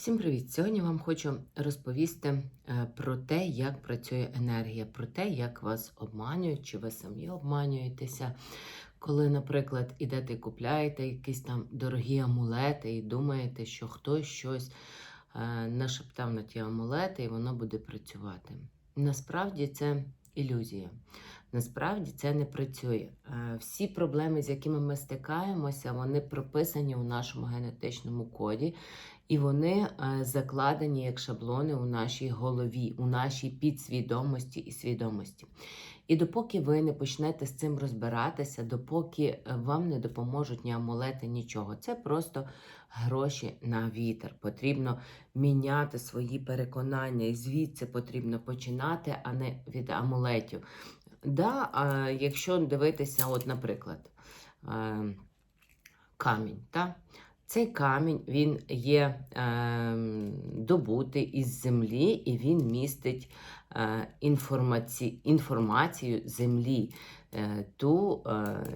Всім привіт! Сьогодні вам хочу розповісти е, про те, як працює енергія, про те, як вас обманюють, чи ви самі обманюєтеся. Коли, наприклад, ідете і купляєте якісь там дорогі амулети і думаєте, що хтось щось е, нашептав на ті амулети, і воно буде працювати. Насправді це ілюзія. Насправді це не працює. Е, Всі проблеми, з якими ми стикаємося, вони прописані у нашому генетичному коді, і вони е, закладені як шаблони у нашій голові, у нашій підсвідомості і свідомості. І допоки ви не почнете з цим розбиратися, допоки е, вам не допоможуть ні амулети, нічого. Це просто гроші на вітер. Потрібно міняти свої переконання, і звідси потрібно починати, а не від амулетів. Да, а якщо дивитися, от, наприклад, е, камінь. Та? Цей камінь він є е, добутий із землі, і він містить е, інформаці, інформацію землі, е, ту, е,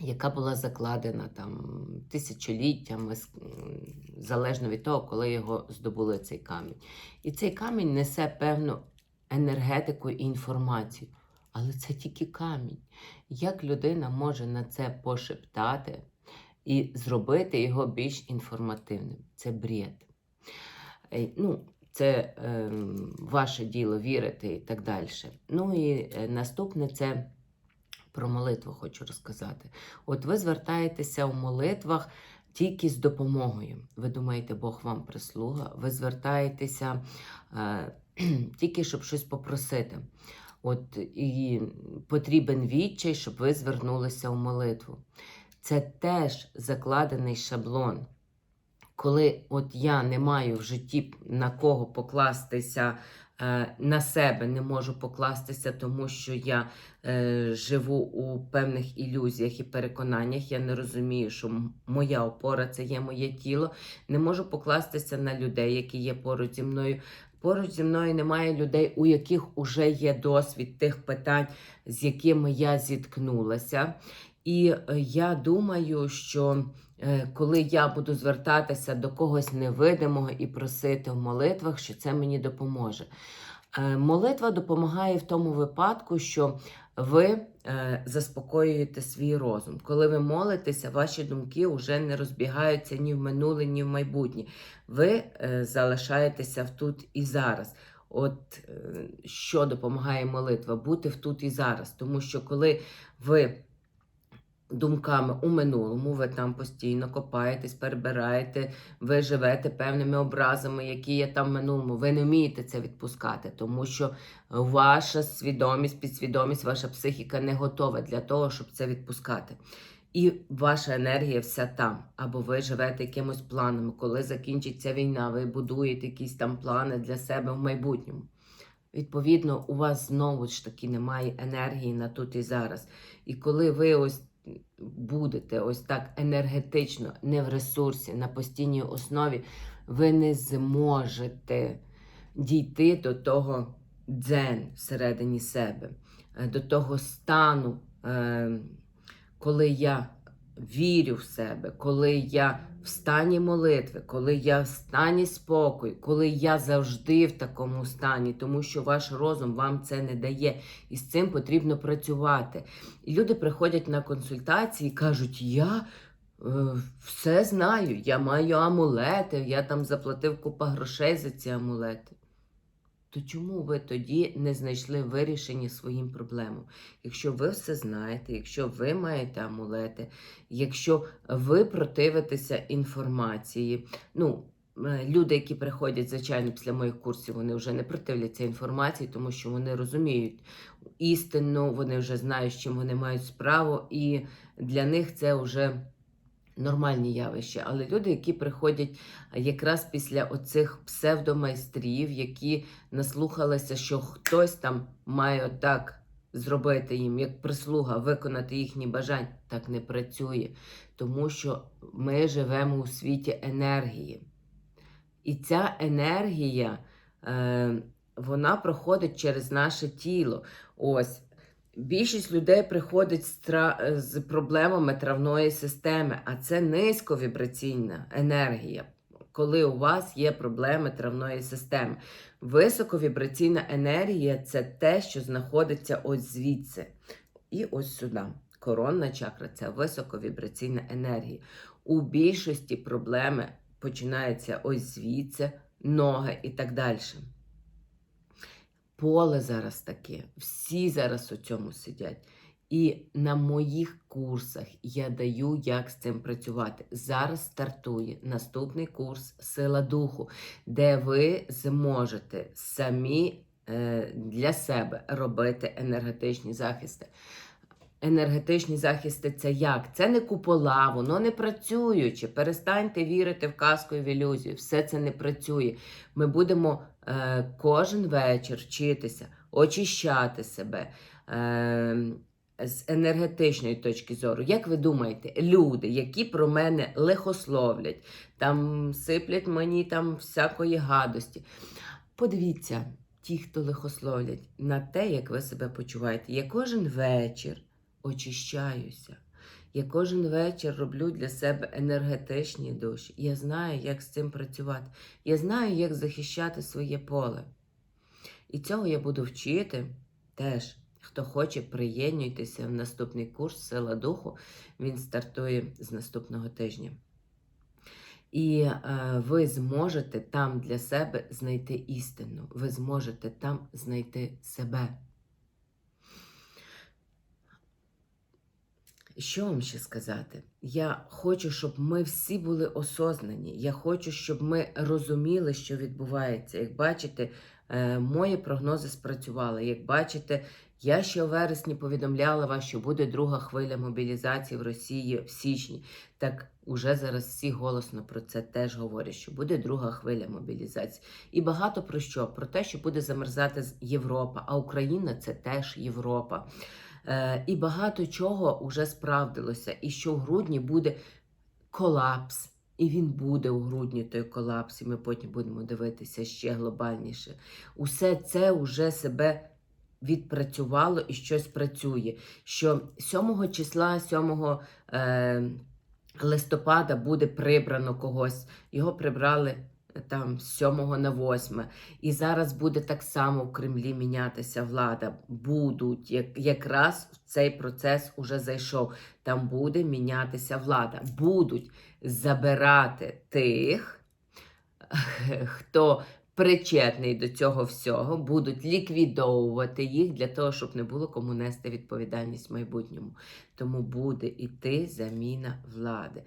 яка була закладена там тисячоліттями, залежно від того, коли його здобули цей камінь. І цей камінь несе певну енергетику і інформацію. Але це тільки камінь. Як людина може на це пошептати і зробити його більш інформативним? Це бред. Е, Ну, це е, ваше діло вірити і так далі. Ну і е, наступне це про молитву хочу розказати. От ви звертаєтеся у молитвах тільки з допомогою. Ви думаєте, Бог вам прислуга, ви звертаєтеся е, тільки щоб щось попросити. От і потрібен відчай, щоб ви звернулися у молитву. Це теж закладений шаблон. Коли от я не маю в житті на кого покластися, е, на себе не можу покластися, тому що я е, живу у певних ілюзіях і переконаннях, я не розумію, що моя опора це є моє тіло. Не можу покластися на людей, які є поруч зі мною. Поруч зі мною немає людей, у яких уже є досвід тих питань, з якими я зіткнулася. І е, я думаю, що е, коли я буду звертатися до когось невидимого і просити в молитвах, що це мені допоможе. Е, Молитва допомагає в тому випадку, що ви заспокоюєте свій розум. Коли ви молитеся, ваші думки вже не розбігаються ні в минуле, ні в майбутнє. Ви залишаєтеся в тут і зараз. От що допомагає молитва? Бути в тут і зараз. Тому що коли ви думками у минулому, ви там постійно копаєтесь, перебираєте, ви живете певними образами, які є там в минулому. Ви не вмієте це відпускати, тому що ваша свідомість, підсвідомість, ваша психіка не готова для того, щоб це відпускати. І ваша енергія вся там. Або ви живете якимось планами, коли закінчиться війна, ви будуєте якісь там плани для себе в майбутньому. Відповідно, у вас знову ж таки немає енергії на тут і зараз. І коли ви ось будете ось так енергетично, не в ресурсі, на постійній основі, ви не зможете дійти до того дзен всередині себе, е, до того стану, е, коли я вірю в себе, коли я в стані молитви, коли я в стані спокою, коли я завжди в такому стані, тому що ваш розум вам це не дає, і з цим потрібно працювати. І люди приходять на консультації і кажуть: я е, все знаю, я маю амулети, я там заплатив купа грошей за ці амулети. То чому ви тоді не знайшли вирішення своїм проблемам? Якщо ви все знаєте, якщо ви маєте амулети, якщо ви противитеся інформації, ну. е, Люди, які приходять, звичайно, після моїх курсів, вони вже не противляться інформації, тому що вони розуміють істину, вони вже знають, з чим вони мають справу, і для них це вже нормальні явища. Але люди, які приходять якраз після оцих псевдомайстрів, які наслухалися, що хтось там має так зробити їм, як прислуга, виконати їхні бажання, так не працює. Тому що ми живемо у світі енергії. І ця енергія, е, вона проходить через наше тіло. Ось. Більшість людей приходить з, тра... з проблемами травної системи, а це низьковібраційна енергія. коли у вас є проблеми травної системи. Високовібраційна енергія це те, що знаходиться ось звідси. І ось сюди. Коронна чакра це високовібраційна енергія. У більшості проблеми починаються ось звідси, ноги і так далі. Поле зараз таке, всі зараз у цьому сидять. І на моїх курсах я даю, як з цим працювати. Зараз стартує наступний курс Сила духу, де ви зможете самі е, для себе робити енергетичні захисти. Енергетичні захисти це як? Це не купола, воно не працююче. Перестаньте вірити в казку і в ілюзію. Все це не працює. Ми будемо е, кожен вечір вчитися, очищати себе. Е, з енергетичної точки зору, як ви думаєте, люди, які про мене лихословлять, там сиплять мені там всякої гадості. Подивіться, ті, хто лихословлять, на те, як ви себе почуваєте. Я кожен вечір очищаюся. Я кожен вечір роблю для себе енергетичні душі. Я знаю, як з цим працювати. Я знаю, як захищати своє поле. І цього я буду вчити теж. Хто хоче, приєднуйтеся в наступний курс Сила Духу. Він стартує з наступного тижня. І е, ви зможете там для себе знайти істину. Ви зможете там знайти себе. Що вам ще сказати? Я хочу, щоб ми всі були осознані. Я хочу, щоб ми розуміли, що відбувається. Як бачите, е, мої прогнози спрацювали. Як бачите, я ще у вересні повідомляла вас, що буде друга хвиля мобілізації в Росії в січні. Так уже зараз всі голосно про це теж говорять, що буде друга хвиля мобілізації. І багато про що? Про те, що буде замерзати Європа, а Україна це теж Європа. Е, і багато чого вже справдилося. І що в грудні буде колапс. І він буде у грудні той колапс, і ми потім будемо дивитися ще глобальніше. Усе це вже себе відпрацювало і щось працює. Що 7 числа, 7 е, листопада буде прибрано когось. Його прибрали там з 7 на 8. І зараз буде так само в Кремлі мінятися влада. Будуть, як, якраз в цей процес уже зайшов. Там буде мінятися влада. Будуть забирати тих, хто причетний до цього всього, будуть ліквідовувати їх для того, щоб не було кому нести відповідальність в майбутньому. Тому буде іти заміна влади.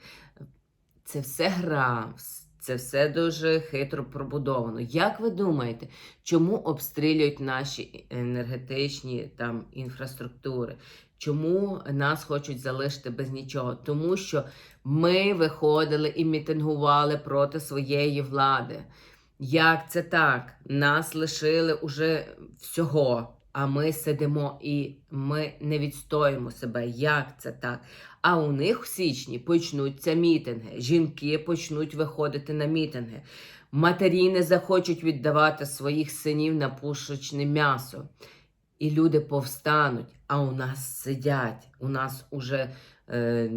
Це все гра. Це все дуже хитро пробудовано. Як ви думаєте, чому обстрілюють наші енергетичні там інфраструктури? Чому нас хочуть залишити без нічого? Тому що ми виходили і мітингували проти своєї влади. Як це так? Нас лишили уже всього, а ми сидимо і ми не відстоїмо себе. Як це так? А у них в січні почнуться мітинги. Жінки почнуть виходити на мітинги. Матері не захочуть віддавати своїх синів на пушечне м'ясо. І люди повстануть, а у нас сидять. У нас уже е,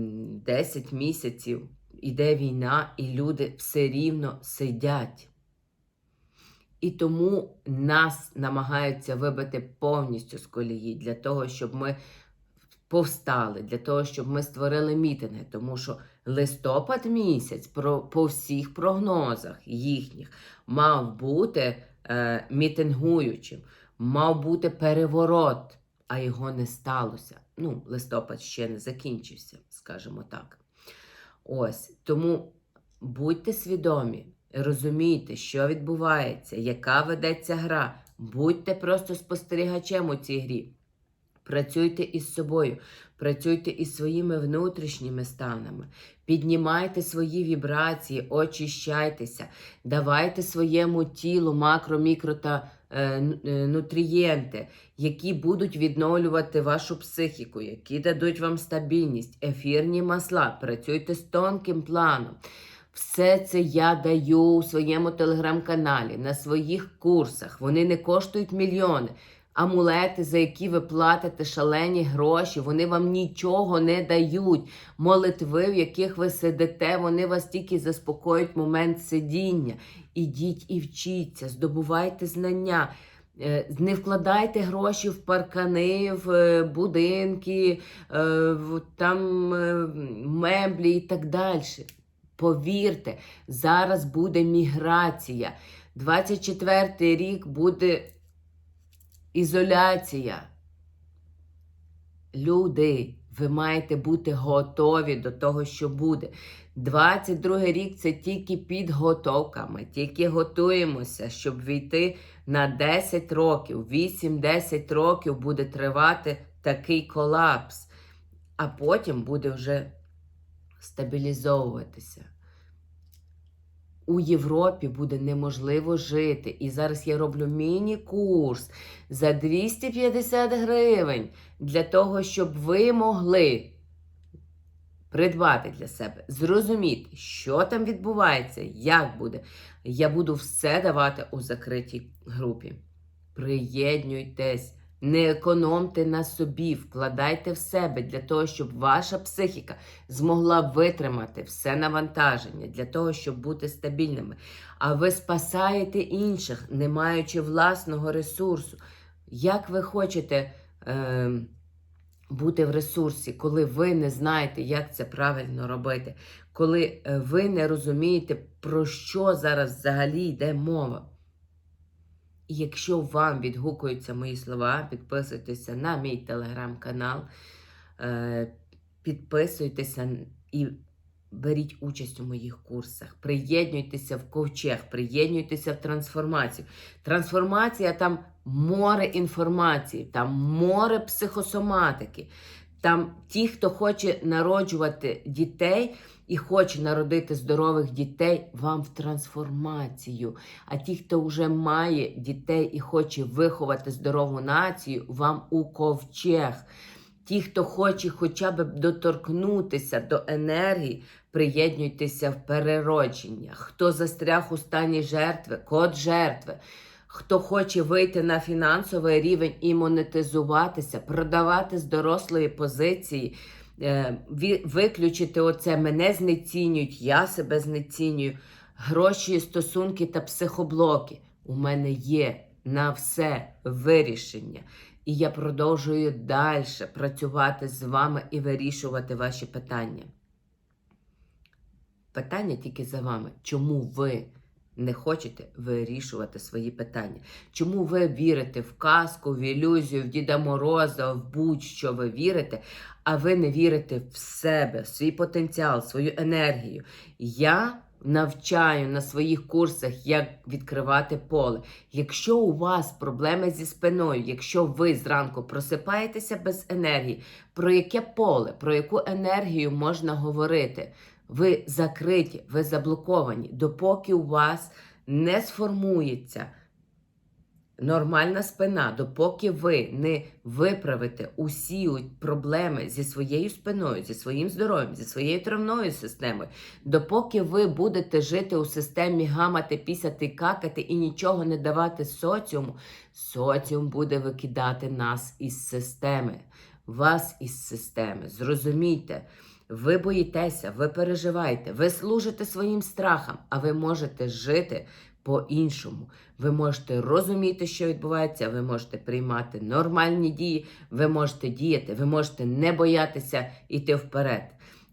10 місяців іде війна, і люди все рівно сидять. І тому нас намагаються вибити повністю з колії для того, щоб ми повстали, для того, щоб ми створили мітинги. Тому що листопад місяць про, по всіх прогнозах їхніх мав бути е, мітингуючим, мав бути переворот, а його не сталося. Ну, листопад ще не закінчився, скажімо так. Ось тому будьте свідомі. Розумійте, що відбувається, яка ведеться гра. Будьте просто спостерігачем у цій грі. Працюйте із собою, працюйте із своїми внутрішніми станами, піднімайте свої вібрації, очищайтеся, давайте своєму тілу макро, мікро та е, е, нутрієнти, які будуть відновлювати вашу психіку, які дадуть вам стабільність, ефірні масла, працюйте з тонким планом. Все це я даю у своєму телеграм-каналі, на своїх курсах. Вони не коштують мільйони. амулети, за які ви платите шалені гроші, вони вам нічого не дають. Молитви, в яких ви сидите, вони вас тільки заспокоюють момент сидіння. Ідіть і вчіться, здобувайте знання. Е, Не вкладайте гроші в паркани, в е, будинки, е, в там меблі і так далі. Повірте, зараз буде міграція. 24 й рік буде ізоляція. Люди, ви маєте бути готові до того, що буде. 22 й рік це тільки підготовка. Ми тільки готуємося, щоб війти на 10 років. 8-10 років буде тривати такий колапс, а потім буде вже стабілізовуватися. У Європі буде неможливо жити. І зараз я роблю міні-курс за 250 гривень для того, щоб ви могли придбати для себе, зрозуміти, що там відбувається, як буде. Я буду все давати у закритій групі. Приєднуйтесь, не економте на собі, вкладайте в себе для того, щоб ваша психіка змогла витримати все навантаження, для того, щоб бути стабільними. А ви спасаєте інших, не маючи власного ресурсу. Як ви хочете е, бути в ресурсі, коли ви не знаєте, як це правильно робити, коли е, ви не розумієте, про що зараз взагалі йде мова? Якщо вам відгукуються мої слова, підписуйтеся на мій телеграм-канал, е, підписуйтеся і беріть участь у моїх курсах. Приєднуйтеся в ковчег, приєднуйтеся в трансформацію. Трансформація там море інформації, там море психосоматики. Там ті, хто хоче народжувати дітей і хоче народити здорових дітей, вам в трансформацію. А ті, хто вже має дітей і хоче виховати здорову націю, вам у ковчег. Ті, хто хоче хоча б доторкнутися до енергії, приєднуйтеся в переродження. Хто застряг у стані жертви, код жертви. Хто хоче вийти на фінансовий рівень і монетизуватися, продавати з дорослої позиції, е, виключити оце мене знецінюють, я себе знецінюю, гроші, стосунки та психоблоки. У мене є на все вирішення. І я продовжую далі працювати з вами і вирішувати ваші питання. Питання тільки за вами. Чому ви не хочете вирішувати свої питання? Чому ви вірите в казку, в ілюзію, в Діда Мороза, в будь-що ви вірите, а ви не вірите в себе, в свій потенціал, свою енергію? Я навчаю на своїх курсах, як відкривати поле. Якщо у вас проблеми зі спиною, якщо ви зранку просипаєтеся без енергії, про яке поле, про яку енергію можна говорити? Ви закриті, ви заблоковані, допоки у вас не сформується нормальна спина, допоки ви не виправите усі проблеми зі своєю спиною, зі своїм здоров'ям, зі своєю травною системою, допоки ви будете жити у системі гамати, пісяти, какати і нічого не давати соціуму, соціум буде викидати нас із системи, вас із системи. Зрозумійте. Ви боїтеся, ви переживаєте, ви служите своїм страхам, а ви можете жити по-іншому. Ви можете розуміти, що відбувається, ви можете приймати нормальні дії, ви можете діяти, ви можете не боятися йти вперед.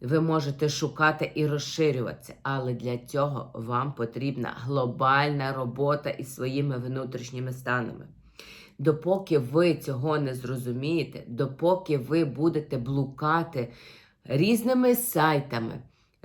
Ви можете шукати і розширюватися, але для цього вам потрібна глобальна робота із своїми внутрішніми станами. Допоки ви цього не зрозумієте, допоки ви будете блукати різними сайтами,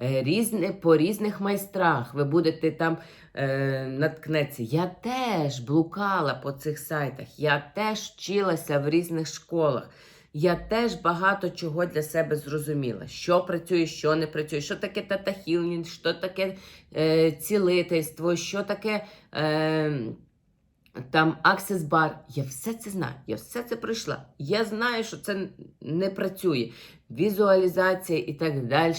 е, різне, по різних майстрах, ви будете там е, наткнеться. Я теж блукала по цих сайтах, я теж вчилася в різних школах. Я теж багато чого для себе зрозуміла, що працює, що не працює, що таке тата-хілінг, що таке е, цілительство, що таке е, там Bar. Я все це знаю, я все це пройшла. Я знаю, що це не працює. Візуалізація і так далі.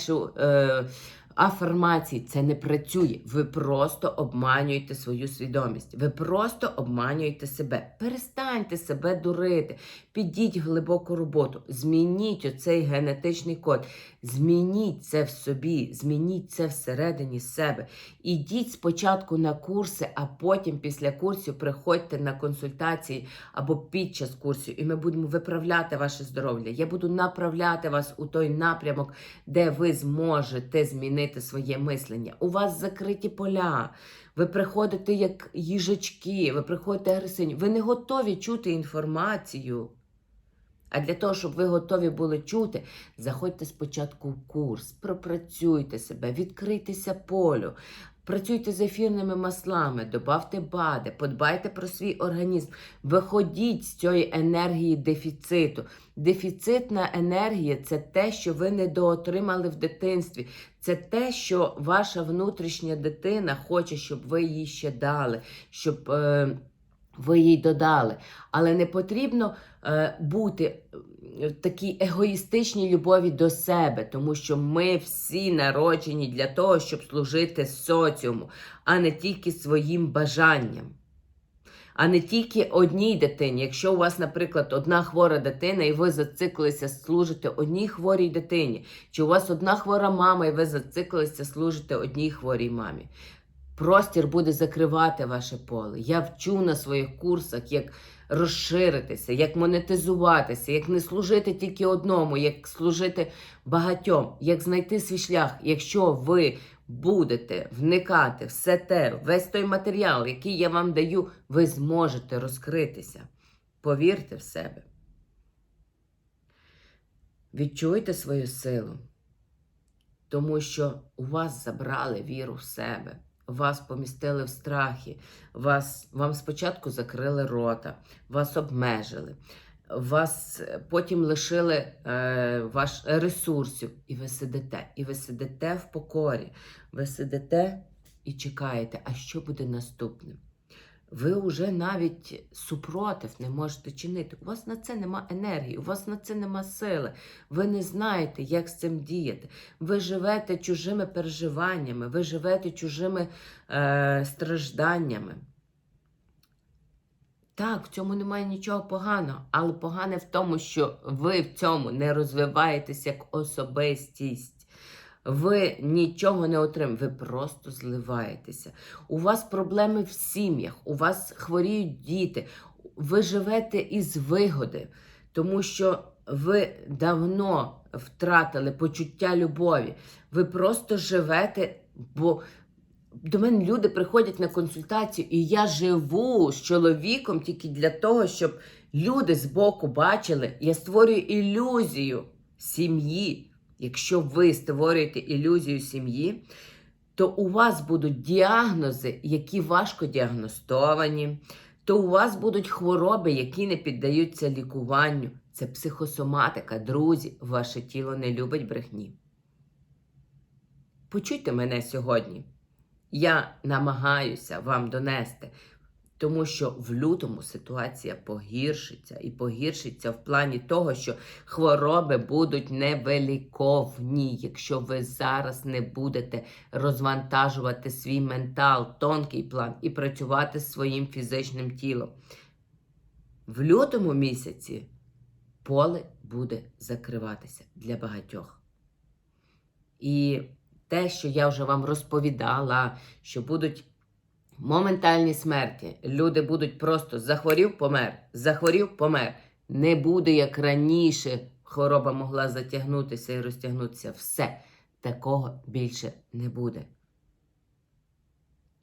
Афірмацій це не працює. Ви просто обманюєте свою свідомість. Ви просто обманюєте себе. Перестаньте себе дурити. Підіть глибоку роботу. Змініть оцей генетичний код. Змініть це в собі, змініть це всередині себе. Ідіть спочатку на курси, а потім після курсів приходьте на консультації або під час курсів, і ми будемо виправляти ваше здоров'я. Я буду направляти вас у той напрямок, де ви зможете змінити своє мислення. У вас закриті поля. Ви приходите як їжачки, ви приходите агресивні. Ви не готові чути інформацію. А для того, щоб ви готові були чути, заходьте спочатку в курс, пропрацюйте себе, відкрийтеся полю, працюйте з ефірними маслами, добавте БАДи, подбайте про свій організм, виходіть з цієї енергії дефіциту. Дефіцитна енергія це те, що ви недоотримали в дитинстві. Це те, що ваша внутрішня дитина хоче, щоб ви їй ще дали, щоб е, ви їй додали. Але не потрібно е, бути такій егоїстичній любові до себе, тому що ми всі народжені для того, щоб служити соціуму, а не тільки своїм бажанням. А не тільки одній дитині. Якщо у вас, наприклад, одна хвора дитина, і ви зациклилися служити одній хворій дитині, чи у вас одна хвора мама, і ви зациклилися служити одній хворій мамі. Простір буде закривати ваше поле. Я вчу на своїх курсах, як розширитися, як монетизуватися, як не служити тільки одному, як служити багатьом, як знайти свій шлях, якщо ви будете вникати все те, весь той матеріал, який я вам даю, ви зможете розкритися. Повірте в себе. Відчуйте свою силу, тому що у вас забрали віру в себе. Вас помістили в страхи, вас, вам спочатку закрили рота, вас обмежили, вас потім лишили е, ваш ресурсів, і ви сидите, і ви сидите в покорі, ви сидите і чекаєте, а що буде наступним? Ви вже навіть супротив не можете чинити. У вас на це нема енергії, у вас на це нема сили. Ви не знаєте, як з цим діяти. Ви живете чужими переживаннями, ви живете чужими е, стражданнями. Так, в цьому немає нічого поганого, але погане в тому, що ви в цьому не розвиваєтесь як особистість. Ви нічого не отримуєте, ви просто зливаєтеся. У вас проблеми в сім'ях, у вас хворіють діти, ви живете із вигоди, тому що ви давно втратили почуття любові. Ви просто живете, бо до мене люди приходять на консультацію, і я живу з чоловіком тільки для того, щоб люди збоку бачили, я створюю ілюзію сім'ї. Якщо ви створюєте ілюзію сім'ї, то у вас будуть діагнози, які важко діагностовані, то у вас будуть хвороби, які не піддаються лікуванню. Це психосоматика, друзі, ваше тіло не любить брехні. Почуйте мене сьогодні. Я намагаюся вам донести. Тому що в лютому ситуація погіршиться і погіршиться в плані того, що хвороби будуть невеликовні, якщо ви зараз не будете розвантажувати свій ментал, тонкий план і працювати з своїм фізичним тілом. В лютому місяці поле буде закриватися для багатьох. І те, що я вже вам розповідала, що будуть моментальні смерті. Люди будуть просто захворів, помер, захворів, помер. Не буде як раніше. Хвороба могла затягнутися і розтягнутися. Все. Такого більше не буде.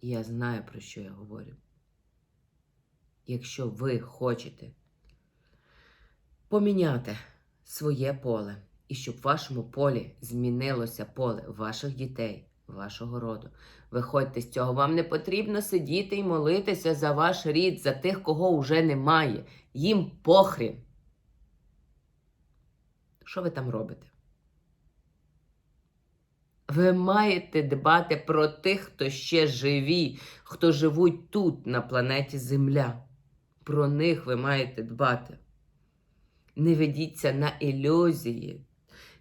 Я знаю, про що я говорю. Якщо ви хочете поміняти своє поле, і щоб в вашому полі змінилося поле ваших дітей, вашого роду. Виходьте з цього. Вам не потрібно сидіти і молитися за ваш рід, за тих, кого вже немає. Їм похрін. Що ви там робите? Ви маєте дбати про тих, хто ще живі, хто живуть тут, на планеті Земля. Про них ви маєте дбати. Не ведіться на ілюзії,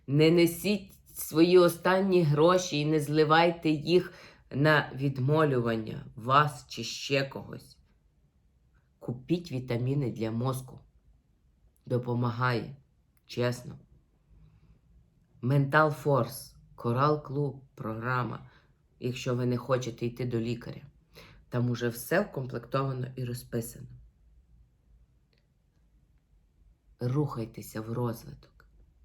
не несіть свої останні гроші і не зливайте їх на відмолювання вас чи ще когось. Купіть вітаміни для мозку. Допомагає, чесно. Mental Force, Coral Club, програма, якщо ви не хочете йти до лікаря. Там уже все вкомплектовано і розписано. Рухайтеся в розвиток.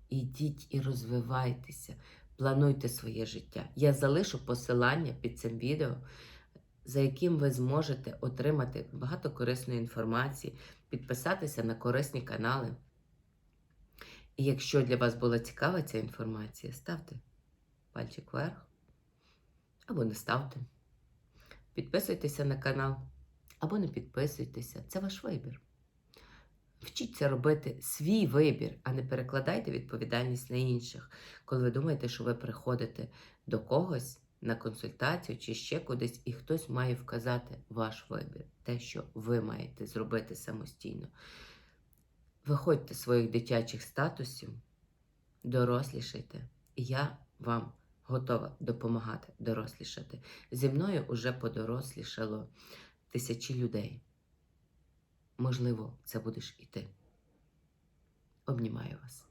Ідіть і розвивайтеся, плануйте своє життя. Я залишу посилання під цим відео, за яким ви зможете отримати багато корисної інформації, підписатися на корисні канали. І якщо для вас була цікава ця інформація, ставте пальчик вверх або не ставте. Підписуйтеся на канал або не підписуйтеся. Це ваш вибір. Вчіться робити свій вибір, а не перекладайте відповідальність на інших, коли ви думаєте, що ви приходите до когось на консультацію чи ще кудись, і хтось має вказати ваш вибір, те, що ви маєте зробити самостійно. Виходьте з своїх дитячих статусів, дорослішайте, і я вам готова допомагати дорослішати. Зі мною уже подорослішало тисячі людей. Можливо, це будеш і ти. Обнімаю вас.